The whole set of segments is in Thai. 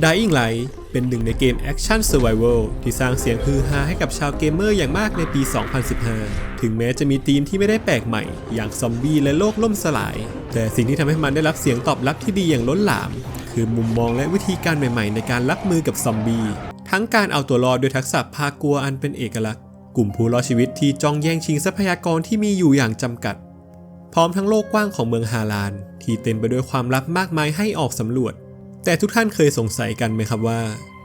Dying Light เป็นหนึ่งในเกม Action Survival ที่สร้างเสียงฮือฮาให้กับชาวเกมเมอร์อย่างมากในปี 2015 ถึงแม้จะมีธีมที่ไม่ได้แปลกใหม่ อย่างซอมบี้และโลกล่มสลาย แต่สิ่งที่ทำให้มันได้รับเสียงตอบรับที่ดีอย่างล้นหลาม คือมุมมองและวิธีการใหม่ๆ ในการรับมือกับซอมบี้ ทั้งการเอาตัวรอดด้วยทักษะพากัวอันเป็นเอกลักษณ์ กลุ่มผู้รอดชีวิตที่จ้องแย่งชิงทรัพยากรที่มีอยู่อย่างจำกัด พร้อมทั้งโลกกว้างของเมืองฮาลาน ที่เต็มไปด้วยความลับมากมายให้ออกสำรวจ แต่ทุกท่านเคยสงสัยกันไหมครับว่า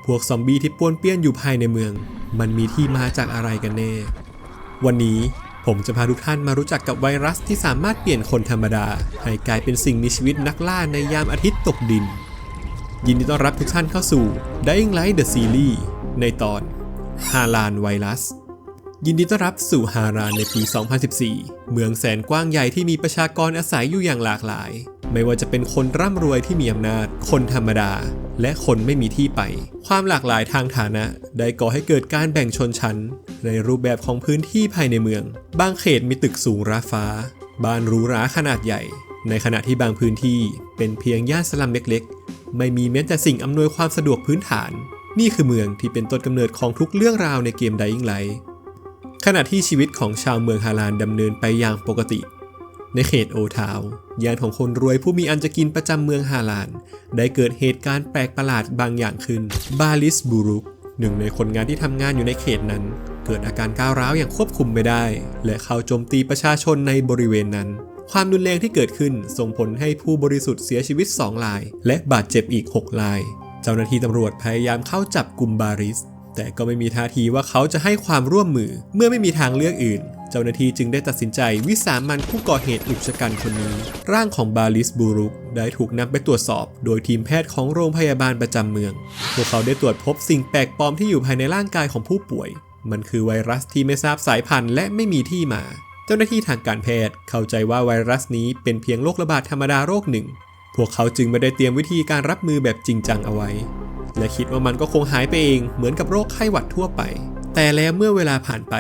พวกซอมบี้ที่ป้วนเปี้ยนอยู่ภายในเมือง มันมีที่มาจากอะไรกันแน่ วันนี้ผมจะพาทุกท่านมารู้จักกับไวรัสที่สามารถเปลี่ยนคนธรรมดา ให้กลายเป็นสิ่งมีชีวิตนักล่าในยามอาทิตย์ตกดิน ยินดีต้อนรับทุกท่านเข้าสู่ Dying Light the Series ในตอนฮาลานไวรัส ยินดีต้อนรับสู่ฮารานในปี 2014 เมืองแสนกว้างใหญ่ที่มีประชากรอาศัยอยู่อย่างหลากหลาย ไม่ว่าจะเป็นคนร่ำรวยที่มีอำนาจ คนธรรมดา และคนไม่มีที่ไป ความหลากหลายทางฐานะ ได้ก่อให้เกิดการแบ่งชนชั้น ในรูปแบบของพื้นที่ภายในเมือง บางเขตมีตึกสูงราฟ้า บ้านหรูหราขนาดใหญ่ ในขณะที่บางพื้นที่เป็นเพียงย่านสลัมเล็กๆ ไม่มีแม้แต่สิ่งอำนวยความสะดวกพื้นฐาน นี่คือเมืองที่เป็นต้นกำเนิดของทุกเรื่องราวในเกม Dying Light ขณะที่ชีวิตของชาวเมืองฮารานดำเนินไปอย่างปกติ ในเขตโอทาวย่านของคนรวยผู้มีอันจะกินประจำเมืองฮาราน ได้เกิดเหตุการณ์แปลกประหลาดบางอย่างขึ้น บาลิสบูรุก หนึ่งในคนงานที่ทำงานอยู่ในเขตนั้น เกิดอาการก้าวร้าวอย่างควบคุมไม่ได้ และเข้าโจมตีประชาชนในบริเวณนั้น ความรุนแรงที่เกิดขึ้นส่งผลให้ผู้บริสุทธิ์เสียชีวิต 2 ราย และบาดเจ็บอีก 6 ราย เจ้าหน้าที่ตำรวจพยายามเข้าจับกลุ่มบาริสแต่ก็ไม่มีท่าทีว่าเขาจะให้ความร่วมมือ เมื่อไม่มีทางเลือกอื่น เจ้าหน้าที่จึงได้ตัดสินใจวิสามันผู้ก่อเหตุอุกชะกันคนนี้ ร่างของบาลิสบูรุกได้ถูกนำไปตรวจสอบ โดยทีมแพทย์ของโรงพยาบาลประจำเมือง พวกเขาได้ตรวจพบสิ่งแปลกปลอมที่อยู่ภายในร่างกายของผู้ป่วย มันคือไวรัสที่ไม่ทราบสายพันธุ์และไม่มีที่มา เจ้าหน้าที่ทางการแพทย์เข้าใจว่าไวรัสนี้เป็นเพียงโรคระบาดธรรมดาโรคหนึ่ง พวกเขาจึงไม่ได้เตรียมวิธีการรับมือแบบจริงจังเอาไว้ และคิดว่ามันก็คงหายไปเองเหมือนกับโรคไข้หวัดทั่วไป แต่แล้วเมื่อเวลาผ่านไป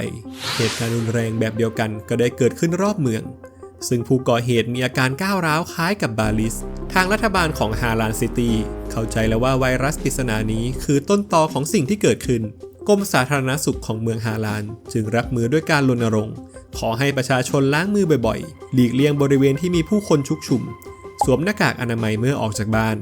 เหตุการณ์รุนแรงแบบเดียวกันก็ได้เกิดขึ้นรอบเมือง ซึ่งผู้ก่อเหตุมีอาการก้าวร้าวคล้ายกับบาลิส ทางรัฐบาลของฮาลานซิตี้เข้าใจแล้วว่าไวรัสปริศนานี้คือต้นตอของสิ่งที่เกิดขึ้นกรมสาธารณสุขของเมืองฮาลาน จึงรับมือด้วยการรณรงค์ ขอให้ประชาชนล้างมือบ่อยๆ หลีกเลี่ยงบริเวณที่มีผู้คนชุกชุม สวมหน้ากากอนามัยเมื่อออกจากบ้าน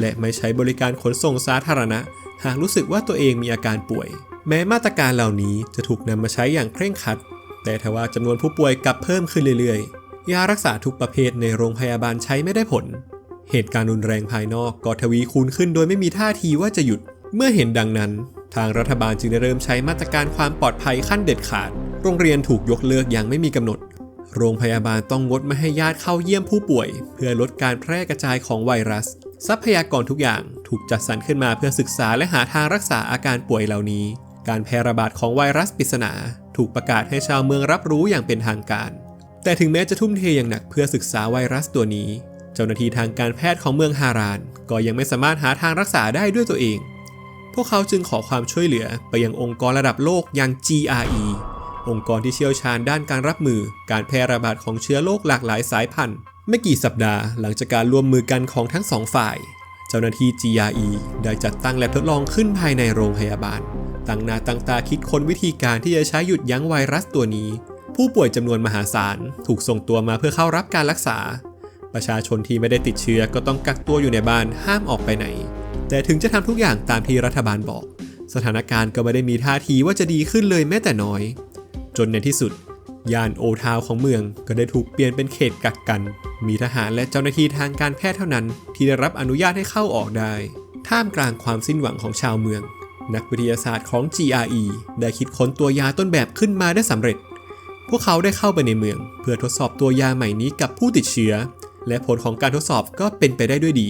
และไม่ใช้บริการขนส่งสาธารณะ หากรู้สึกว่าตัวเองมีอาการป่วย แม้มาตรการเหล่านี้จะถูกนำมาใช้อย่างเคร่งครัด แต่ทว่าจำนวนผู้ป่วยกลับเพิ่มขึ้นเรื่อยๆ ยารักษาทุกประเภทในโรงพยาบาลใช้ไม่ได้ผล เหตุการณ์รุนแรงภายนอกก็ทวีคูณขึ้นโดยไม่มีท่าทีว่าจะหยุด เมื่อเห็นดังนั้น ทางรัฐบาลจึงได้เริ่มใช้มาตรการความปลอดภัยขั้นเด็ดขาด โรงเรียนถูกยกเลิกอย่างไม่มีกำหนด โรงพยาบาลต้องงดไม่ให้ญาติเข้าเยี่ยมผู้ป่วย เพื่อลดการแพร่กระจายของไวรัส ทรัพยากรทุกอย่างถูกจัดสรรขึ้นมาเพื่อศึกษาและหาทางรักษาอาการป่วยเหล่านี้ การแพร่ระบาดของไวรัสปริศนาถูกประกาศให้ชาวเมืองรับรู้อย่างเป็นทางการ แต่ถึงแม้จะทุ่มเทอย่างหนักเพื่อศึกษาไวรัสตัวนี้ เจ้าหน้าที่ทางการแพทย์ของเมืองฮาราน ก็ยังไม่สามารถหาทางรักษาได้ด้วยตัวเอง พวกเขาจึงขอความช่วยเหลือไปยังองค์กรระดับโลกอย่าง GRE องค์กรที่เชี่ยวชาญด้านการรับมือ การแพร่ระบาดของเชื้อโรคหลากหลายสายพันธุ์ ไม่กี่สัปดาห์หลังจากการร่วมมือกันของทั้งสองฝ่าย เจ้าหน้าที่ GRE ได้จัดตั้งแลบทดลองขึ้นภายในโรงพยาบาล ตั้งหน้าตั้งตาคิดค้นวิธีการที่จะใช้หยุดยั้งไวรัสตัวนี้ ผู้ป่วยจำนวนมหาศาลถูกส่งตัวมาเพื่อเข้ารับการรักษา ประชาชนที่ไม่ได้ติดเชื้อก็ต้องกักตัวอยู่ในบ้านห้ามออกไปไหน แต่ถึงจะทำทุกอย่างตามที่รัฐบาลบอก สถานการณ์ก็ไม่ได้มีท่าทีว่าจะดีขึ้นเลยแม้แต่น้อย จนในที่สุด ย่านโอทาวของเมืองก็ได้ถูกเปลี่ยนเป็นเขตกักกัน มีทหารและเจ้าหน้าที่ทางการแพทย์เท่านั้น ที่ได้รับอนุญาตให้เข้าออกได้ ท่ามกลางความสิ้นหวังของชาวเมือง นักวิทยาศาสตร์ของ GRE ได้คิดค้นตัวยาต้นแบบขึ้นมาได้สำเร็จ พวกเขาได้เข้าไปในเมือง เพื่อทดสอบตัวยาใหม่นี้กับผู้ติดเชื้อ และผลของการทดสอบก็เป็นไปได้ด้วยดี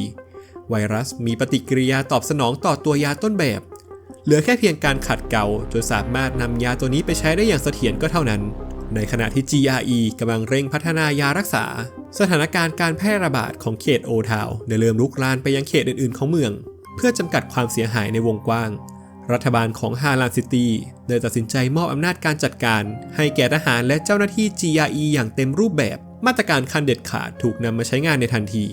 ไวรัสมีปฏิกิริยาตอบสนองต่อตัวยาต้นแบบเหลือแค่เพียงการขัดเกลาจนสามารถนำยาตัวนี้ไปใช้ได้อย่างเสถียรก็เท่านั้น ในขณะที่ GRE กำลังเร่งพัฒนายารักษา สถานการณ์การแพร่ระบาดของเขตโอทาวได้เริ่มลุกลามไปยังเขตอื่นๆของเมือง เพื่อจำกัดความเสียหายในวงกว้าง รัฐบาลของฮาลานซิตี้ได้ตัดสินใจมอบอำนาจการจัดการ ให้แก่ทหารและเจ้าหน้าที่ GRE อย่างเต็มรูปแบบ มาตรการขั้นเด็ดขาดถูกนำมาใช้งานในทันที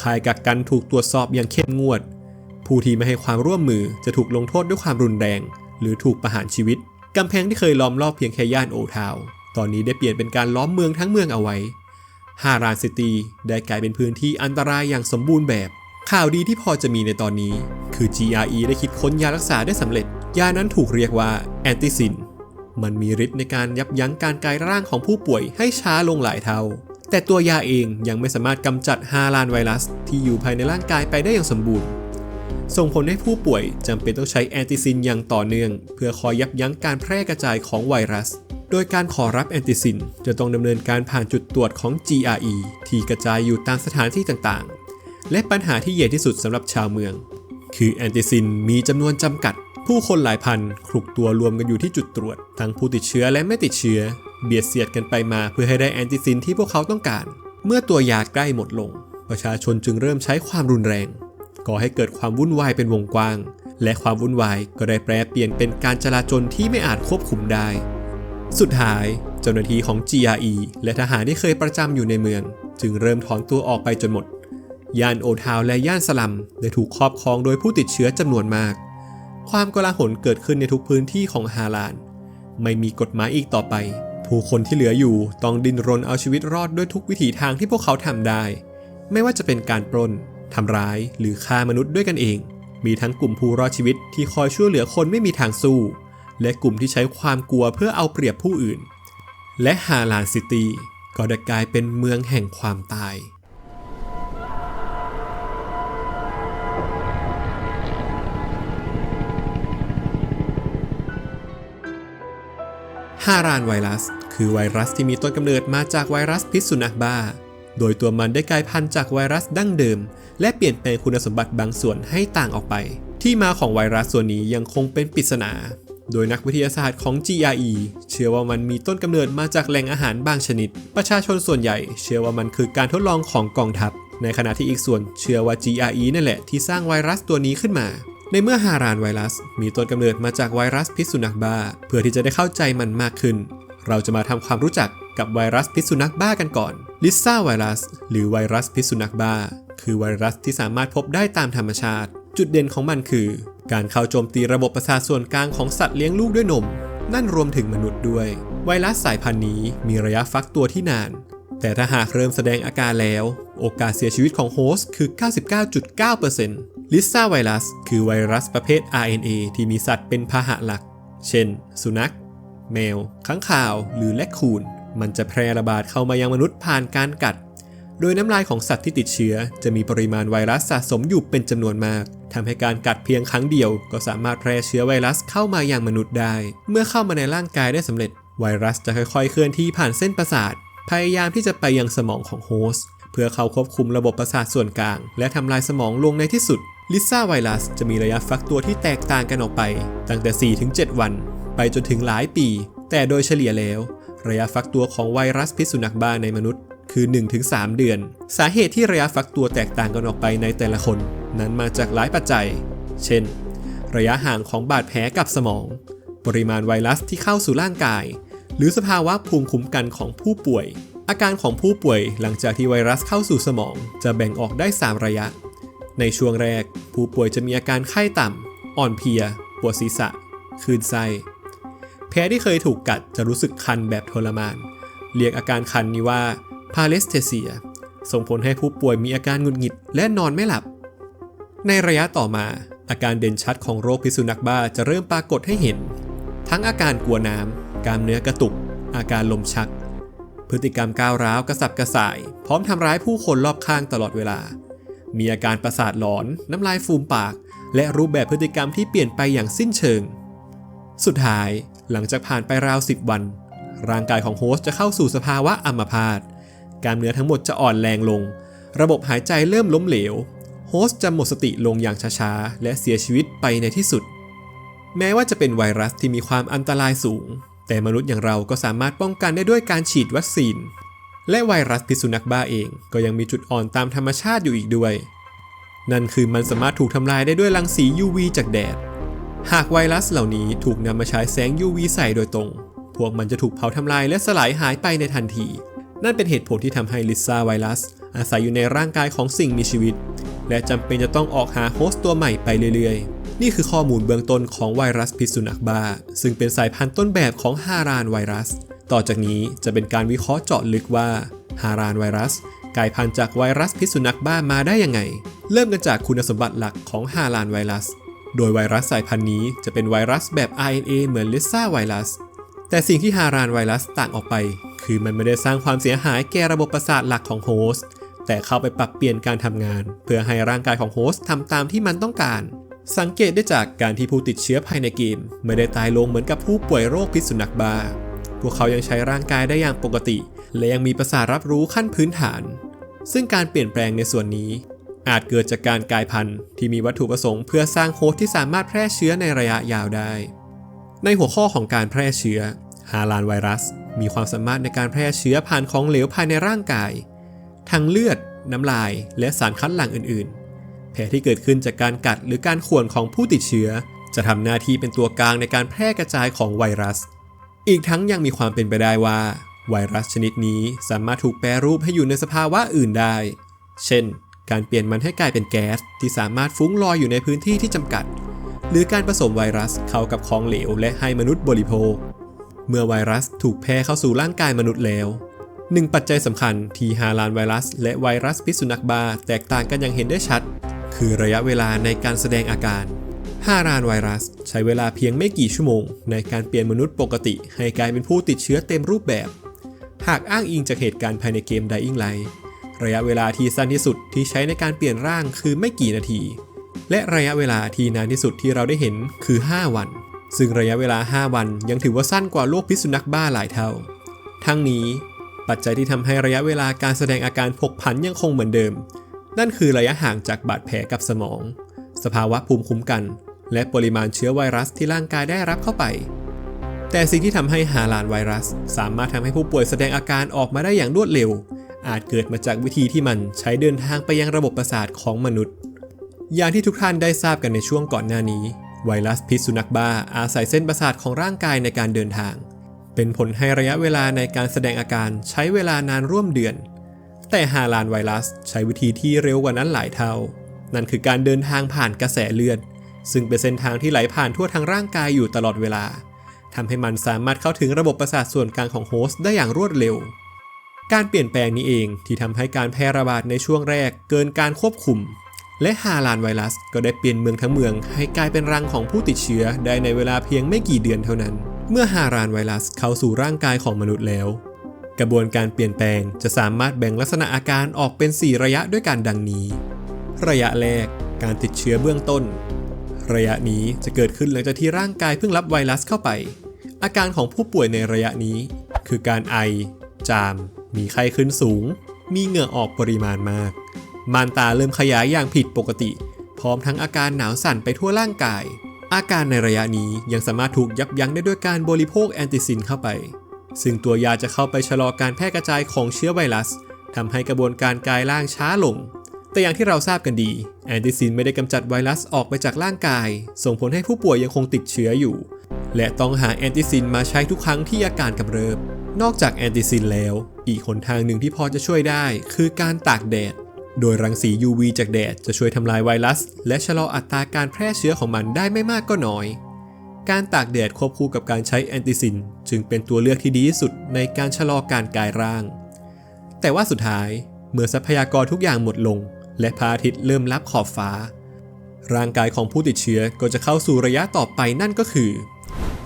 ค่ายกักกันถูกตรวจสอบอย่างเข้มงวด ผู้ที่ไม่ให้ความร่วมมือจะถูกลงโทษด้วยความรุนแรง หรือถูกประหารชีวิตกำแพงที่เคยล้อมรอบเพียงแค่ย่านโอทาว ตอนนี้ได้เปลี่ยนเป็นการล้อมเมืองทั้งเมืองเอาไว้ ฮารานซิตี้ได้กลายเป็นพื้นที่อันตรายอย่างสมบูรณ์แบบ ข่าวดีที่พอจะมีในตอนนี้ คือ GRE ได้คิดค้นยารักษาได้สำเร็จ ยานั้นถูกเรียกว่าแอนติซิน มันมีฤทธิ์ในการยับยั้งการกลายร่างของผู้ป่วยให้ช้าลงหลายเท่า แต่ตัวยาเองยังไม่สามารถกำจัดฮาลานไวรัส ที่อยู่ภายในร่างกายไปได้อย่างสมบูรณ์ส่งผลให้ผู้ป่วยจำเป็นต้องใช้แอนติซินอย่างต่อเนื่อง เพื่อคอยยับยั้งการแพร่กระจายของไวรัส โดยการขอรับแอนติซินจะต้องดำเนินการผ่านจุดตรวจของ GRE ที่กระจายอยู่ตามสถานที่ต่างๆ และปัญหาที่ใหญ่ที่สุดสำหรับชาวเมือง คือแอนติซินมีจำนวนจำกัด ผู้คนหลายพันคลุกตัวรวมกันอยู่ที่จุดตรวจ ทั้งผู้ติดเชื้อและไม่ติดเชื้อ เบียดเสียดกันไปมาเพื่อให้ได้แอนติซินที่พวกเขาต้องการ เมื่อตัวยาใกล้หมดลง ประชาชนจึงเริ่มใช้ความรุนแรงก่อให้เกิดความวุ่นวายเป็นวงกว้าง และความวุ่นวายก็ได้แปรเปลี่ยนเป็นการจลาจลที่ไม่อาจควบคุมได้ สุดท้าย เจ้าหน้าที่ของ GRE และทหารที่เคยประจำอยู่ในเมือง จึงเริ่มถอนตัวออกไปจนหมด ย่านโอทาวและย่านสลัมได้ถูกครอบครองโดยผู้ติดเชื้อจำนวนมาก ความกลาหลเกิดขึ้นในทุกพื้นที่ของฮาลาน ไม่มีกฎหมายอีกต่อไป ผู้คนที่เหลืออยู่ต้องดิ้นรนเอาชีวิตรอดด้วยทุกวิถีทางที่พวกเขาทำได้ ไม่ว่าจะเป็นการปล้นทำร้ายหรือฆ่ามนุษย์ด้วยกันเอง มีทั้งกลุ่มผู้รอดชีวิตที่คอยช่วยเหลือคนไม่มีทางสู้ และกลุ่มที่ใช้ความกลัวเพื่อเอาเปรียบผู้อื่น และฮาลานซิตี้ก็ได้กลายเป็นเมืองแห่งความตาย ฮารานไวรัส คือไวรัสที่มีต้นกำเนิดมาจากไวรัสพิษสุนัขบ้า โดยตัวมันได้กลายพันธุ์จากไวรัสดั้งเดิม และเปลี่ยนแปลงคุณสมบัติบางส่วนให้ต่างออกไป ที่มาของไวรัสส่วนนี้ยังคงเป็นปริศนา โดยนักวิทยาศาสตร์ของ GRE เชื่อว่ามันมีต้นกำเนิดมาจากแหล่งอาหารบางชนิด ประชาชนส่วนใหญ่ เชื่อว่ามันคือการทดลองของกองทัพ ในขณะที่อีกส่วนเชื่อว่า GRE นั่นแหละที่สร้างไวรัสตัวนี้ขึ้นมาในเมื่อฮารานไวรัส มีต้นกำเนิดมาจากไวรัสพิษสุนัขบ้า เพื่อที่จะได้เข้าใจมันมากขึ้น เราจะมาทำความรู้จักกับไวรัสพิษสุนัขบ้ากันก่อน ลิซ่าไวรัส หรือไวรัสพิษสุนัขบ้า คือไวรัสที่สามารถพบได้ตามธรรมชาติ จุดเด่นของมันคือ การเข้าโจมตีระบบประสาทส่วนกลางของสัตว์เลี้ยงลูกด้วยนม นั่นรวมถึงมนุษย์ด้วย ไวรัสสายพันธุ์นี้มีระยะฟักตัวที่นาน แต่ถ้าหากเริ่มแสดงอาการแล้ว โอกาสเสียชีวิตของโฮสต์คือ 99.9%ลิซ่าไวรัส คือไวรัสประเภท RNA ที่มีสัตว์เป็นพาหะหลัก เช่น สุนัข แมว ค้างคาว หรือแลคคูน มันจะแพร่ระบาดเข้ามายังมนุษย์ผ่านการกัด โดยน้ำลายของสัตว์ที่ติดเชื้อ จะมีปริมาณไวรัสสะสมอยู่เป็นจำนวนมากทำให้การกัดเพียงครั้งเดียว ก็สามารถแพร่เชื้อไวรัสเข้ามาอยังมนุษย์ได้ เมื่อเข้ามาในร่างกายได้สำเร็จ ไวรัสจะค่อยๆ เคลื่อนที่ผ่านเส้นประสาท พยายามที่จะไปยังสมองของโฮสต์เพื่อเข้าควบคุมระบบประสาทส่วนกลาง และทำลายสมองลงในที่สุดลิซ่าไวรัสจะมีระยะฟักตัวที่แตกต่างกันออกไป ตั้งแต่ 4-7 วัน ไปจนถึงหลายปี แต่โดยเฉลี่ยแล้ว ระยะฟักตัวของไวรัสพิษสุนัขบ้าในมนุษย์ คือ 1-3 เดือน สาเหตุที่ระยะฟักตัวแตกต่างกันออกไปในแต่ละคน นั้นมาจากหลายปัจจัย เช่น ระยะห่างของบาดแผลกับสมอง ปริมาณไวรัสที่เข้าสู่ร่างกาย หรือสภาวะภูมิคุ้มกันของผู้ป่วย อาการของผู้ป่วยหลังจากที่ไวรัสเข้าสู่สมอง จะแบ่งออกได้ 3 ระยะ ในช่วงแรก ผู้ป่วยจะมีอาการไข้ต่ำ อ่อนเพลีย ปวดศีรษะคลื่นไส้แพ้ที่เคยถูกกัดจะรู้สึกคันแบบทรมาน เรียกอาการคันนี้ว่า พาเลสเทเซีย ส่งผลให้ผู้ป่วยมีอาการหงุดหงิดและนอนไม่หลับ ในระยะต่อมาอาการเด่นชัดของโรคพิษสุนัขบ้าจะเริ่มปรากฏให้เห็น ทั้งอาการกลัวน้ำกล้ามเนื้อกระตุก อาการลมชัก พฤติกรรมก้าวร้าวกระสับกระส่าย พร้อมทำร้ายผู้คนรอบข้างตลอดเวลา มีอาการประสาทหลอน น้ำลายฟูมปาก และรูปแบบพฤติกรรมที่เปลี่ยนไปอย่างสิ้นเชิง สุดท้ายหลังจากผ่านไปราว10วัน ร่างกายของโฮสต์จะเข้าสู่สภาวะอัมพาต กล้ามเนื้อทั้งหมดจะอ่อนแรงลง ระบบหายใจเริ่มล้มเหลว โฮสต์จะหมดสติลงอย่างช้าๆ และเสียชีวิตไปในที่สุด แม้ว่าจะเป็นไวรัสที่มีความอันตรายสูง แต่มนุษย์อย่างเราก็สามารถป้องกันได้ด้วยการฉีดวัคซีน และไวรัสพิษสุนัขบ้าเองก็ยังมีจุดอ่อนตามธรรมชาติอยู่อีกด้วย นั่นคือมันสามารถถูกทำลายได้ด้วยรังสี UV จากแดด หากไวรัสเหล่านี้ถูกนำมาใช้แสง UV ใส่โดยตรง พวกมันจะถูกเผาทำลายและสลายหายไปในทันที นั่นเป็นเหตุผลที่ทำให้ลิซ่าไวรัส อาศัยอยู่ในร่างกายของสิ่งมีชีวิต และจำเป็นจะต้องออกหาโฮสต์ตัวใหม่ไปเรื่อยๆ นี่คือข้อมูลเบื้องต้นของไวรัสพิษสุนัขบ้า ซึ่งเป็นสายพันธุ์ต้นแบบของฮารานไวรัส ต่อจากนี้จะเป็นการวิเคราะห์เจาะลึกว่าฮารานไวรัสกลายพันธุ์จากไวรัสพิษสุนัขบ้ามาได้ยังไง เริ่มกันจากคุณสมบัติหลักของฮารานไวรัส โดยไวรัสสายพันธุ์นี้จะเป็นไวรัสแบบ RNA เหมือนลิซ่าไวรัส แต่สิ่งที่ฮารานไวรัสต่างออกไป คือมันไม่ได้สร้างความเสียหายแก่ระบบประสาทหลักของโฮสต์แต่เข้าไปปรับเปลี่ยนการทำงาน เพื่อให้ร่างกายของโฮสต์ทำตามที่มันต้องการ สังเกตได้จากการที่ผู้ติดเชื้อภายในเกม ไม่ได้ตายลงเหมือนกับผู้ป่วยโรคพิษสุนัขบ้าพวกเขายังใช้ร่างกายได้อย่างปกติ และยังมีประสาทรับรู้ขั้นพื้นฐาน ซึ่งการเปลี่ยนแปลงในส่วนนี้ อาจเกิดจากการกลายพันธุ์ที่มีวัตถุประสงค์เพื่อสร้างโฮสต์ที่สามารถแพร่เชื้อในระยะยาวได้ ในหัวข้อของการแพร่เชื้อฮาลานไวรัส มีความสามารถในการแพร่เชื้อผ่านของเหลวภายในร่างกายทั้งเลือด น้ำลาย และสารคัดหลั่งอื่นๆ แผลที่เกิดขึ้นจากการกัดหรือการข่วนของผู้ติดเชื้อ จะทำหน้าที่เป็นตัวกลางในการแพร่กระจายของไวรัส อีกทั้งยังมีความเป็นไปได้ว่า ไวรัสชนิดนี้สามารถถูกแปรรูปให้อยู่ในสภาวะอื่นได้ เช่น การเปลี่ยนมันให้กลายเป็นแก๊สที่สามารถฟุ้งลอยอยู่ในพื้นที่ที่จำกัด หรือการผสมไวรัสเข้ากับของเหลวและให้มนุษย์บริโภค เมื่อไวรัสถูกแพร่เข้าสู่ร่างกายมนุษย์แล้วหนึ่งปัจจัยสำคัญที่ฮาลานไวรัส และไวรัสพิษสุนัขบ้าแตกต่างกันอย่างเห็นได้ชัด คือระยะเวลาในการแสดงอาการฮารานไวรัส ใช้เวลาเพียงไม่กี่ชั่วโมง ในการเปลี่ยนมนุษย์ปกติ ให้กลายเป็นผู้ติดเชื้อเต็มรูปแบบ หากอ้างอิงจากเหตุการณ์ภายในเกม Dying Light ระยะเวลาที่สั้นที่สุดที่ใช้ในการเปลี่ยนร่างคือไม่กี่นาที และระยะเวลาที่นานที่สุดที่เราได้เห็นคือ 5 วัน ซึ่งระยะเวลา 5 วันยังถือว่าสั้นกว่าโรคพิษสุนัขบ้าหลายเท่า ทั้งนี้ปัจจัยที่ทำให้ระยะเวลาการแสดงอาการผกผันยังคงเหมือนเดิม นั่นคือระยะห่างจากบาดแผลกับสมอง สภาวะภูมิคุ้มกัน และปริมาณเชื้อไวรัสที่ร่างกายได้รับเข้าไป แต่สิ่งที่ทำให้ฮาลานไวรัส สามารถทำให้ผู้ป่วยแสดงอาการออกมาได้อย่างรวดเร็ว อาจเกิดมาจากวิธีที่มันใช้เดินทางไปยังระบบประสาทของมนุษย์ อย่างที่ทุกท่านได้ทราบกันในช่วงก่อนหน้านี้ ไวรัสพิษสุนัขบ้าอาศัยเส้นประสาทของร่างกายในการเดินทาง เป็นผลให้ระยะเวลาในการแสดงอาการใช้เวลานานร่วมเดือน แต่ฮาลานไวรัสใช้วิธีที่เร็วกว่านั้นหลายเท่า นั่นคือการเดินทางผ่านกระแสเลือด ซึ่งเป็นเส้นทางที่ไหลผ่านทั่วทั้งร่างกายอยู่ตลอดเวลาทำให้มันสามารถเข้าถึงระบบประสาทส่วนกลางของโฮสต์ได้อย่างรวดเร็วการเปลี่ยนแปลงนี้เองที่ทำให้การแพร่ระบาดในช่วงแรกเกินการควบคุม และฮาลานไวรัสก็ได้เปลี่ยนเมืองทั้งเมืองให้กลายเป็นรังของผู้ติดเชื้อได้ในเวลาเพียงไม่กี่เดือนเท่านั้น เมื่อฮารานไวรัสเข้าสู่ร่างกายของมนุษย์แล้ว กระบวนการเปลี่ยนแปลงจะสามารถแบ่งลักษณะอาการออกเป็น 4 ระยะด้วยกันดังนี้ ระยะแรกการติดเชื้อเบื้องต้น ระยะนี้จะเกิดขึ้นหลังจากที่ร่างกายเพิ่งรับไวรัสเข้าไป อาการของผู้ป่วยในระยะนี้ คือการไอ จาม มีไข้ขึ้นสูง มีเหงื่อออกปริมาณมาก ม่านตาเริ่มขยายอย่างผิดปกติ พร้อมทั้งอาการหนาวสั่นไปทั่วร่างกาย อาการในระยะนี้ยังสามารถถูกยับยั้งได้ด้วยการบริโภคแอนติซินเข้าไป ซึ่งตัวยาจะเข้าไปชะลอการแพร่กระจายของเชื้อไวรัสทำให้กระบวนการกลายร่างช้าลง แต่อย่างที่เราทราบกันดี แอนติซินไม่ได้กำจัดไวรัสออกไปจากร่างกาย ส่งผลให้ผู้ป่วยยังคงติดเชื้ออยู่ และต้องหาแอนติซินมาใช้ทุกครั้งที่อาการกำเริบ นอกจากแอนติซินแล้ว อีกหนทางหนึ่งที่พอจะช่วยได้ คือการตากแดด โดยรังสี UV จากแดดจะช่วยทำลายไวรัส และชะลออัตราการแพร่เชื้อของมันได้ไม่มากก็น้อย การตากแดดควบคู่กับการใช้แอนติซิน จึงเป็นตัวเลือกที่ดีที่สุดในการชะลอการกลายร่าง แต่ว่าสุดท้ายเมื่อทรัพยากรทุกอย่างหมดลง และพระอาทิตย์เริ่มลับขอบฟ้า ร่างกายของผู้ติดเชื้อก็จะเข้าสู่ระยะต่อไปนั่นก็คือ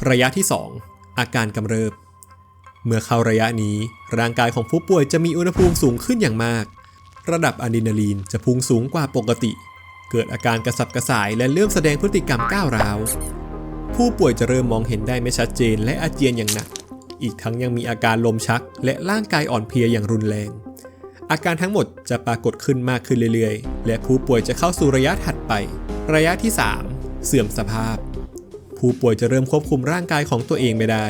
ระยะที่ 2 อาการกำเริบ เมื่อเข้าระยะนี้ร่างกายของผู้ป่วยจะมีอุณหภูมิสูงขึ้นอย่างมาก ระดับอะดรีนาลีนจะพุ่งสูงกว่าปกติ เกิดอาการกระสับกระส่ายและเริ่มแสดงพฤติกรรมก้าวร้าว ผู้ป่วยจะเริ่มมองเห็นได้ไม่ชัดเจนและอาเจียนอย่างหนัก อีกทั้งยังมีอาการลมชัก และร่างกายอ่อนเพลียอย่างรุนแรง อาการทั้งหมดจะปรากฏขึ้นมากขึ้นเรื่อยๆ และผู้ป่วยจะเข้าสู่ระยะถัดไป ระยะที่ 3 เสื่อมสภาพ ผู้ป่วยจะเริ่มควบคุมร่างกายของตัวเองไม่ได้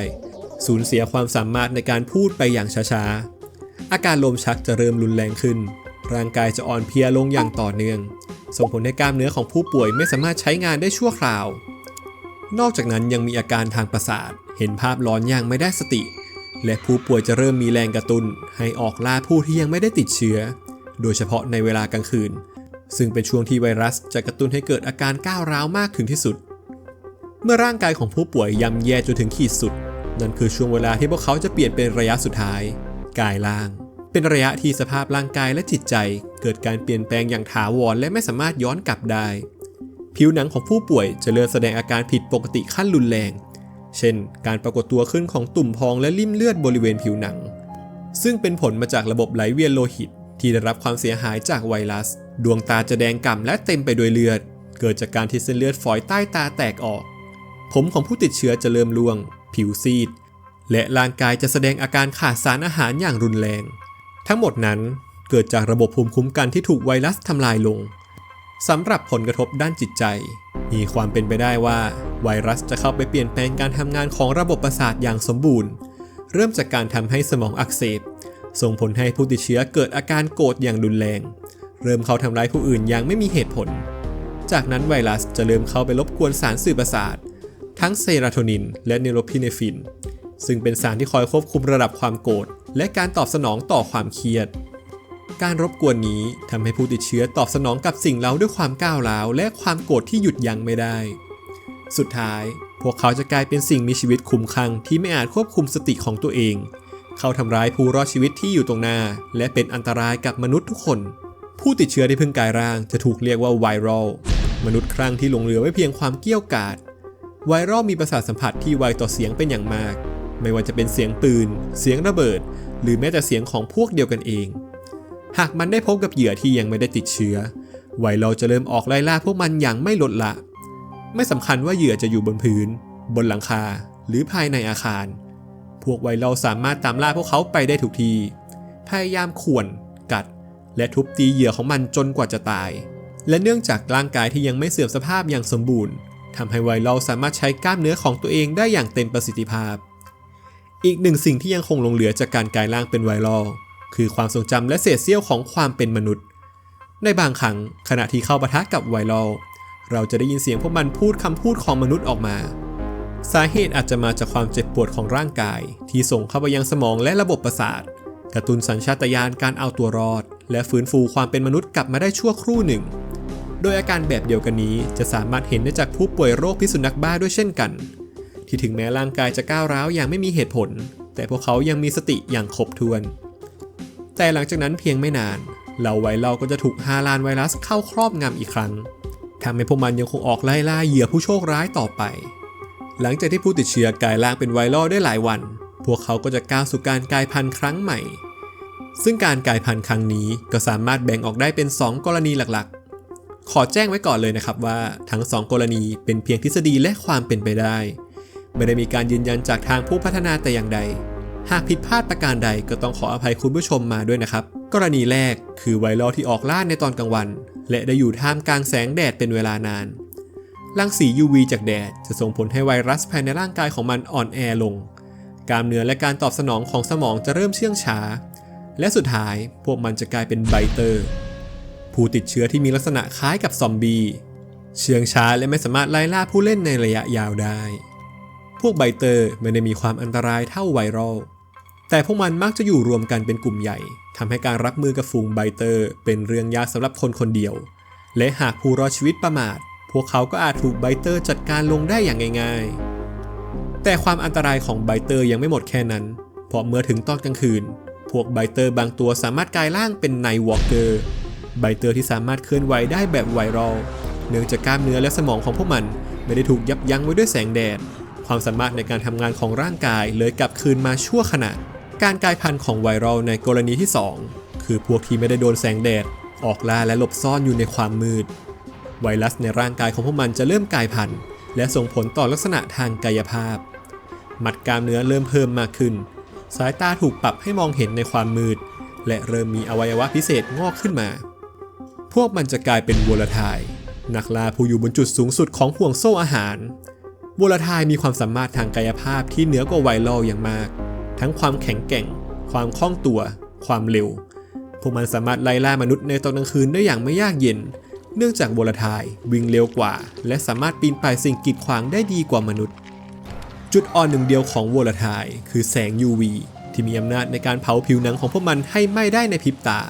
สูญเสียความสามารถในการพูดไปอย่างช้าๆอาการลมชักจะเริ่มรุนแรงขึ้น ร่างกายจะอ่อนเพลียลงอย่างต่อเนื่อง ส่งผลให้กล้ามเนื้อของผู้ป่วยไม่สามารถใช้งานได้ชั่วคราว นอกจากนั้นยังมีอาการทางประสาท เห็นภาพร้อนอย่างไม่ได้สติ และผู้ป่วยจะเริ่มมีแรงกระตุ้น ให้ออกล่าผู้ที่ยังไม่ได้ติดเชื้อ โดยเฉพาะในเวลากลางคืน ซึ่งเป็นช่วงที่ไวรัสจะกระตุ้นให้เกิดอาการก้าวร้าวมากถึงที่สุด เมื่อร่างกายของผู้ป่วยย่ำแย่จนถึงขีดสุด นั่นคือช่วงเวลาที่พวกเขาจะเปลี่ยนเป็นระยะสุดท้าย กายล่าง เป็นระยะที่สภาพร่างกายและจิตใจ เกิดการเปลี่ยนแปลงอย่างถาวรและไม่สามารถย้อนกลับได้ ผิวหนังของผู้ป่วยจะเริ่มแสดงอาการผิดปกติขั้นรุนแรง เช่น การปรากฏตัวขึ้นของตุ่มพองและริ่มเลือดบริเวณผิวหนัง ซึ่งเป็นผลมาจากระบบไหลเวียนโลหิต ที่ได้รับความเสียหายจากไวรัส ดวงตาจะแดงก่ำและเต็มไปด้วยเลือด เกิดจากการที่เส้นเลือดฝอยใต้ตาแตกออก ผมของผู้ติดเชื้อจะเริ่มร่วง ผิวซีด และร่างกายจะแสดงอาการขาดสารอาหารอย่างรุนแรง ทั้งหมดนั้นเกิดจากระบบภูมิคุ้มกันที่ถูกไวรัสทำลายลงสำหรับผลกระทบด้านจิตใจ มีความเป็นไปได้ว่าไวรัสจะเข้าไปเปลี่ยนแปลงการทำงานของระบบประสาทอย่างสมบูรณ์ เริ่มจากการทำให้สมองอักเสบ ส่งผลให้ผู้ติดเชื้อเกิดอาการโกรธอย่างรุนแรง เริ่มเข้าทำร้ายผู้อื่นอย่างไม่มีเหตุผล จากนั้นไวรัสจะเริ่มเข้าไปรบกวนสารสื่อประสาท ทั้งเซโรโทนิน และเนโรพิเนฟิน ซึ่งเป็นสารที่คอยควบคุมระดับความโกรธ และการตอบสนองต่อความเครียด การรบกวนนี้ทำให้ผู้ติดเชื้อตอบสนองกับสิ่งเร้าด้วยความก้าวร้าว และความโกรธที่หยุดยั้งไม่ได้ สุดท้าย พวกเขาจะกลายเป็นสิ่งมีชีวิตคุมขังที่ไม่อาจควบคุมสติของตัวเอง เขาทำร้ายผู้รอดชีวิตที่อยู่ตรงหน้า และเป็นอันตรายกับมนุษย์ทุกคน ผู้ติดเชื้อที่เพิ่งกลายร่างจะถูกเรียกว่าไวรัลมนุษย์ครั้งที่หลงเหลือไว้เพียงความเกี้ยวกาดไวรัลมีประสาทสัมผัสที่ไวต่อเสียงเป็นอย่างมาก ไม่ว่าจะเป็นเสียงปืน เสียงระเบิด หรือแม้แต่เสียงของพวกเดียวกันเอง หากมันได้พบกับเหยื่อที่ยังไม่ได้ติดเชื้อ ไวเรัลจะเริ่มออกไล่ล่าพวกมันอย่างไม่ลดละ ไม่สำคัญว่าเหยื่อจะอยู่บนพื้น บนหลังคา หรือภายในอาคาร พวกไวเรัลสามารถตามล่าพวกเขาไปได้ทุกที พยายามข่วน กัด และทุบตีเหยื่อของมันจนกว่าจะตาย และเนื่องจากร่างกายที่ยังไม่เสื่อมสภาพอย่างสมบูรณ์ทำให้ไวเรัลสามารถใช้กล้ามเนื้อของตัวเองได้อย่างเต็มประสิทธิภาพ อีกหนึ่งสิ่งที่ยังคงหลงเหลือจากการกลายร่างเป็นไวรัลคือความทรงจำและเศษเสี้ยวของความเป็นมนุษย์ ในบางครั้งขณะที่เข้าปะทะกับไวรัลเราจะได้ยินเสียงพวกมันพูดคำพูดของมนุษย์ออกมา สาเหตุอาจจะมาจากความเจ็บปวดของร่างกาย ที่ส่งเข้าไปยังสมองและระบบประสาทกระตุ้นสัญชาตญาณการเอาตัวรอด และฟื้นฟูความเป็นมนุษย์กลับมาได้ชั่วครู่หนึ่ง โดยอาการแบบเดียวกันนี้จะสามารถเห็นได้จากผู้ป่วยโรคพิษสุนัขบ้าด้วยเช่นกัน ที่ถึงแม้ร่างกายจะก้าวร้าวอย่างไม่มีเหตุผล แต่พวกเขายังมีสติอย่างครบถ้วน แต่หลังจากนั้นเพียงไม่นานเหล่าไวรัลก็จะถูกฮาลานไวรัสเข้าครอบงำอีกครั้งทำให้พวกมันยังคงออกไล่ล่าเหยื่อผู้โชคร้ายต่อไป หลังจากที่ผู้ติดเชื้อกลายร่างเป็นไวรัลได้หลายวัน พวกเขาก็จะก้าวสู่การกลายพันธุ์ครั้งใหม่ ซึ่งการกลายพันธุ์ครั้งนี้ก็สามารถแบ่งออกได้เป็น 2 กรณีหลักๆ ขอแจ้งไว้ก่อนเลยนะครับว่าทั้ง 2 กรณีเป็นเพียงทฤษฎีและความเป็นไปได้ ไม่ได้มีการยืนยันจากทางผู้พัฒนาแต่อย่างใด หากผิดพลาดประการใดก็ต้องขออภัยคุณผู้ชมมาด้วยนะครับ กรณีแรกคือไวรัลที่ออกล่าในตอนกลางวัน และได้อยู่ท่ามกลางแสงแดดเป็นเวลานานรังสี UV จากแดดจะส่งผลให้ไวรัสภายในร่างกายของมันอ่อนแอลง กล้ามเนื้อและการตอบสนองของสมองจะเริ่มเชื่องช้า และสุดท้ายพวกมันจะกลายเป็นไบเตอร์ ผู้ติดเชื้อที่มีลักษณะคล้ายกับซอมบี้ เชื่องช้าและไม่สามารถไล่ล่าผู้เล่นในระยะยาวได้ พวกไบเตอร์ไม่ได้มีความอันตรายเท่าไวรัล แต่พวกมันมักจะอยู่รวมกันเป็นกลุ่มใหญ่ทำให้การรับมือกับฝูงไบเตอร์ เป็นเรื่องยากสำหรับคนคนเดียว และหากผู้รอดชีวิตประมาท พวกเขาก็อาจถูกไบเตอร์จัดการลงได้อย่างง่ายๆ แต่ความอันตรายของไบเตอร์ยังไม่หมดแค่นั้น เพราะเมื่อถึงตอนกลางคืน พวกไบเตอร์บางตัวสามารถกลายร่างเป็นไนวอล์กเกอร์ไบเตอร์ที่สามารถเคลื่อนไหวได้แบบไวรัลเนื่องจากกล้ามเนื้อและสมองของพวกมันไม่ได้ถูกยับยั้งไว้ด้วยแสงแดด ความสามารถในการทำงานของร่างกายเลยกลับคืนมาชั่วขณะ การกลายพันธุ์ของไวรัลในกรณีที่ 2 คือพวกที่ไม่ได้โดนแสงแดด ออกล่าและหลบซ่อนอยู่ในความมืด ไวรัสในร่างกายของพวกมันจะเริ่มกลายพันธุ์และส่งผลต่อลักษณะทางกายภาพ มัดกล้ามเนื้อเริ่มเพิ่มมากขึ้น สายตาถูกปรับให้มองเห็นในความมืด และเริ่มมีอวัยวะพิเศษงอกขึ้นมา พวกมันจะกลายเป็นวัวละทาย นักล่าผู้อยู่บนจุดสูงสุดของห่วงโซ่อาหาร วัวละทายมีความสามารถทางกายภาพที่เหนือกว่าไวรัลอย่างมาก ทั้งความแข็งแกร่ง ความคล่องตัว ความเร็ว พวกมันสามารถไล่ล่ามนุษย์ในตอนกลางคืนได้อย่างไม่ยากเย็น เนื่องจากวัวละทายวิ่งเร็วกว่า และสามารถปีนป่ายสิ่งกีดขวางได้ดีกว่ามนุษย์ จุดอ่อนหนึ่งเดียวของวัวละทายคือแสง UV ที่มีอำนาจในการเผาผิวหนังของพวกมันให้ไหม้ได้ในพริบตา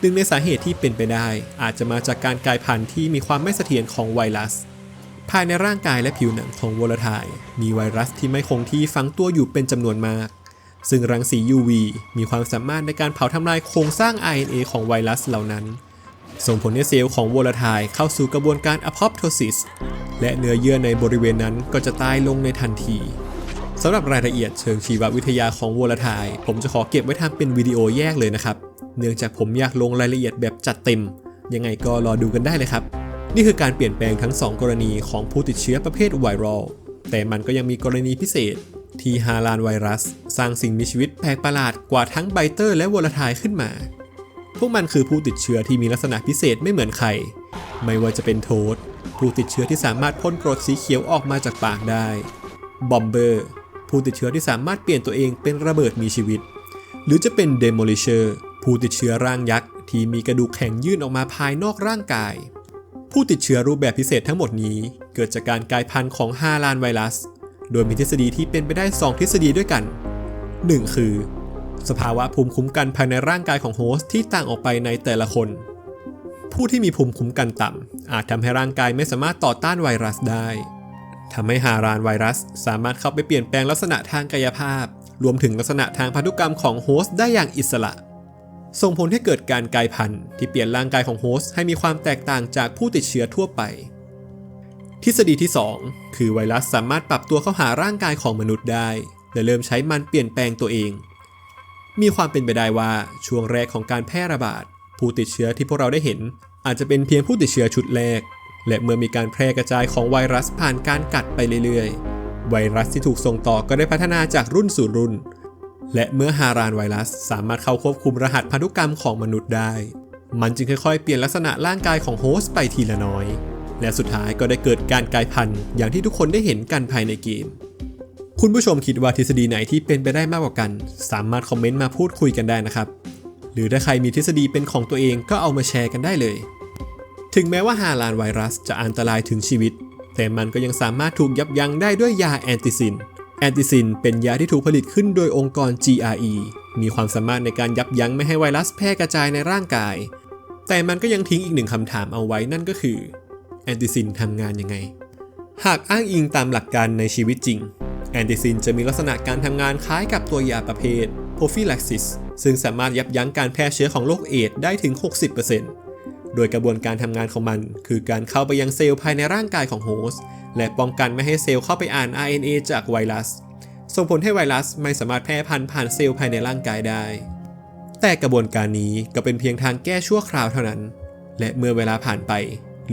หนึ่งในสาเหตุที่เป็นไปได้อาจจะมาจากการกลายพันธุ์ที่มีความไม่เสถียรของไวรัส ภายในร่างกายและผิวหนังของวอลทายมีไวรัสที่ไม่คงที่ฝังตัวอยู่เป็นจำนวนมาก ซึ่งรังสี UV มีความสามารถในการเผาทำลายโครงสร้าง RNA ของไวรัสเหล่านั้น ส่งผลให้เซลล์ของวอลทายเข้าสู่กระบวนการ apoptosis และเนื้อเยื่อในบริเวณนั้นก็จะตายลงในทันทีสำหรับรายละเอียดเชิงชีววิทยาของวอลทายผมจะขอเก็บไว้ทำเป็นวิดีโอแยกเลยนะครับ เนื่องจากผมอยากลงรายละเอียดแบบจัดเต็ม ยังไงก็รอดูกันได้เลยครับ นี่คือการเปลี่ยนแปลงทั้ง 2 กรณีของผู้ติดเชื้อประเภทไวรัล แต่มันก็ยังมีกรณีพิเศษ ที่ฮาลานไวรัส สร้างสิ่งมีชีวิตแปลกประหลาดกว่าทั้งไบเตอร์และวอลทายขึ้นมา พวกมันคือผู้ติดเชื้อที่มีลักษณะพิเศษไม่เหมือนใคร ไม่ว่าจะเป็นโทสผู้ติดเชื้อที่สามารถพ่นกรดสีเขียวออกมาจากปากได้ บอมเบอร์ ผู้ติดเชื้อที่สามารถเปลี่ยนตัวเองเป็นระเบิดมีชีวิต หรือจะเป็นเดโมลิเชอร์ ผู้ติดเชื้อร่างยักษ์ที่มีกระดูกแข็งยื่นออกมาภายนอกร่างกาย ผู้ติดเชื้อรูปแบบพิเศษทั้งหมดนี้ เกิดจากการกลายพันธุ์ของฮาลานไวรัส โดยมีทฤษฎีที่เป็นไปได้ 2 ทฤษฎีด้วยกัน 1. คือ สภาวะภูมิคุ้มกันภายในร่างกายของโฮสต์ที่ต่างออกไปในแต่ละคน ผู้ที่มีภูมิคุ้มกันต่ำอาจทำให้ร่างกายไม่สามารถต่อต้านไวรัสได้ทำให้ฮารานไวรัส สามารถเข้าไปเปลี่ยนแปลงลักษณะทางกายภาพ รวมถึงลักษณะทางพันธุกรรมของโฮสต์ได้อย่างอิสระ ส่งผลให้เกิดการกลายพันธุ์ที่เปลี่ยนร่างกายของโฮสต์ให้มีความแตกต่างจากผู้ติดเชื้อทั่วไป ทฤษฎีที่ 2 คือไวรัสสามารถปรับตัวเข้าหาร่างกายของมนุษย์ได้ และเริ่มใช้มันเปลี่ยนแปลงตัวเอง มีความเป็นไปได้ว่าช่วงแรกของการแพร่ระบาด ผู้ติดเชื้อที่พวกเราได้เห็น อาจจะเป็นเพียงผู้ติดเชื้อชุดแรก และเมื่อมีการแพร่กระจายของไวรัสผ่านการกัดไปเรื่อยๆ ไวรัสที่ถูกส่งต่อก็ได้พัฒนาจากรุ่นสู่รุ่น และเมื่อฮารานไวรัสสามารถเข้าควบคุมรหัสพันธุกรรมของมนุษย์ได้ มันจึงค่อยๆ เปลี่ยนลักษณะร่างกายของโฮสต์ไปทีละน้อย และสุดท้ายก็ได้เกิดการกลายพันธุ์อย่างที่ทุกคนได้เห็นกันภายในเกม คุณผู้ชมคิดว่าทฤษฎีไหนที่เป็นไปได้มากกว่ากัน สามารถคอมเมนต์มาพูดคุยกันได้นะครับ หรือถ้าใครมีทฤษฎีเป็นของตัวเองก็เอามาแชร์กันได้เลย ถึงแม้ว่าฮาลานไวรัสจะอันตรายถึงชีวิต แต่มันก็ยังสามารถถูกยับยั้งได้ด้วยยาแอนติซิน แอนติซินเป็นยาที่ถูกผลิตขึ้นโดยองค์กร GRE มีความสามารถในการยับยั้งไม่ให้ไวรัสแพร่กระจายในร่างกาย แต่มันก็ยังทิ้งอีกหนึ่งคำถามเอาไว้นั่นก็คือ แอนติซินทำงานยังไง หากอ้างอิงตามหลักการในชีวิตจริง แอนติซินจะมีลักษณะการทำงานคล้ายกับตัวยาประเภท prophylaxis ซึ่งสามารถยับยั้งการแพร่เชื้อของโรคเอดส์ได้ถึง 60% โดยกระบวนการทำงานของมัน คือการเข้าไปยังเซลล์ภายในร่างกายของโฮสต์และป้องกันไม่ให้เซลล์เข้าไปอ่าน RNA จากไวรัส ส่งผลให้ไวรัสไม่สามารถแพร่พันธุ์ผ่านเซลล์ภายในร่างกายได้ แต่กระบวนการนี้ก็เป็นเพียงทางแก้ชั่วคราวเท่านั้น และเมื่อเวลาผ่านไป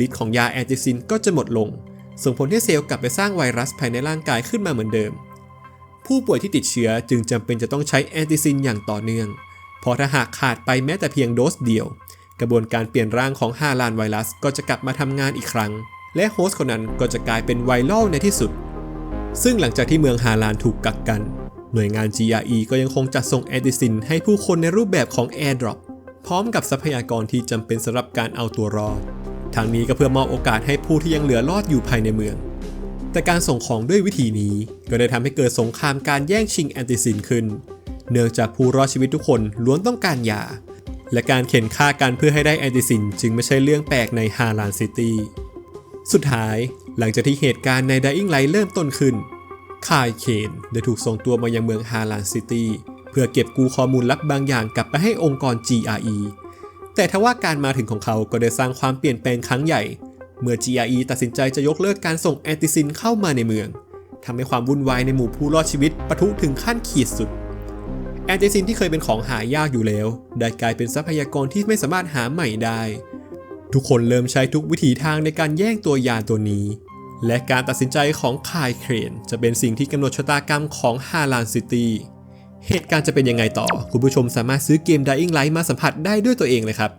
ฤทธิ์ของยาแอนติซินก็จะหมดลง ส่งผลให้เซลล์กลับไปสร้างไวรัสภายในร่างกายขึ้นมาเหมือนเดิม ผู้ป่วยที่ติดเชื้อจึงจำเป็นจะต้องใช้แอนติซินอย่างต่อเนื่อง เพราะถ้าหากขาดไปแม้แต่เพียงโดสเดียว กระบวนการเปลี่ยนร่างของฮาลานไวรัสก็จะกลับมาทำงานอีกครั้ง และโฮสต์คนนั้นก็จะกลายเป็นไวรัลในที่สุด ซึ่งหลังจากที่เมืองฮาลานถูกกักกัน หน่วยงาน GRE ก็ยังคงจัดส่งแอนติซินให้ผู้คนในรูปแบบของ AirDrop พร้อมกับทรัพยากรที่จำเป็นสำหรับการเอาตัวรอด ทางนี้ก็เพื่อมอบโอกาสให้ผู้ที่ยังเหลือรอดอยู่ภายในเมือง แต่การส่งของด้วยวิธีนี้ก็ได้ทำให้เกิดสงครามการแย่งชิงแอนติซินขึ้น เนื่องจากผู้รอดชีวิตทุกคนล้วนต้องการยา และการเข็นฆ่ากันเพื่อให้ได้แอนติซินจึงไม่ใช่เรื่องแปลกในฮาลานซิตี้ สุดท้ายหลังจากที่เหตุการณ์ใน Dying Light เริ่มต้นขึ้น คายเคนได้ถูกส่งตัวมายังเมืองฮาลานซิตี้เพื่อเก็บกู้ข้อมูลลับบางอย่างกลับไปให้องค์กร GRE แต่ทว่าการมาถึงของเขาก็ได้สร้างความเปลี่ยนแปลงครั้งใหญ่ เมื่อ GRE ตัดสินใจจะยกเลิกการส่งแอนติซินเข้ามาในเมืองทำให้ความวุ่นวายในหมู่ผู้รอดชีวิตปะทุถึงขั้นขีดสุด แอนติซินที่เคยเป็นของหายากอยู่แล้ว ได้กลายเป็นทรัพยากรที่ไม่สามารถหาใหม่ได้ ทุกคนเริ่มใช้ทุกวิถีทางในการแย่งตัวยาตัวนี้ และการตัดสินใจของคายเครน จะเป็นสิ่งที่กำหนดชะตากรรมของฮาลานซิตี้เหตุการณ์จะเป็นยังไงต่อ คุณผู้ชมสามารถซื้อเกม Dying Light มาสัมผัสได้ด้วยตัวเองเลยครับ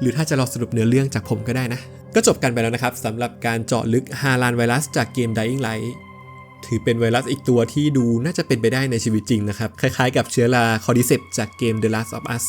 หรือถ้าจะรอสรุปเนื้อเรื่องจากผมก็ได้นะ ก็จบกันไปแล้วนะครับสำหรับการเจาะลึกฮาลานไวรัสจากเกม Dying Light ถือเป็นไวรัสอีกตัวที่ดูน่าจะเป็นไปได้ในชีวิตจริงนะครับ คล้ายๆกับเชื้อราคอดิเซปจากเกม The Last of Us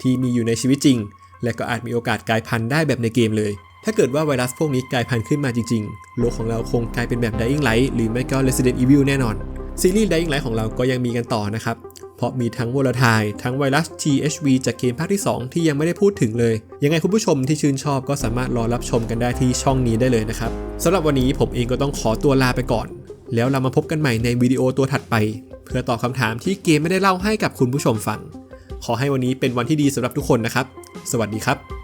ที่มีอยู่ในชีวิตจริง และก็อาจมีโอกาสกลายพันธุ์ได้แบบในเกมเลย ถ้าเกิดว่าไวรัสพวกนี้กลายพันธุ์ขึ้นมาจริงๆ โลกของเราคงกลายเป็นแบบ Dying Light หรือไม่ก็ Resident Evil แน่นอน ซีรีส์ Dying Light ของเราก็ยังมีกันต่อนะครับเพราะมีทั้งวอลทายทั้งไวรัส THV จากเกมภาคที่ 2 ที่ยังไม่ได้พูดถึงเลย ยังไงคุณผู้ชมที่ชื่นชอบก็สามารถรอรับชมกันได้ที่ช่องนี้ได้เลยนะครับสำหรับวันนี้ผมเองก็ต้องขอตัวลาไปก่อน แล้วเรามาพบกันใหม่ในวิดีโอตัวถัดไป เพื่อตอบคำถามที่เกมไม่ได้เล่าให้กับคุณผู้ชมฟัง ขอให้วันนี้เป็นวันที่ดีสำหรับทุกคนนะครับ สวัสดีครับ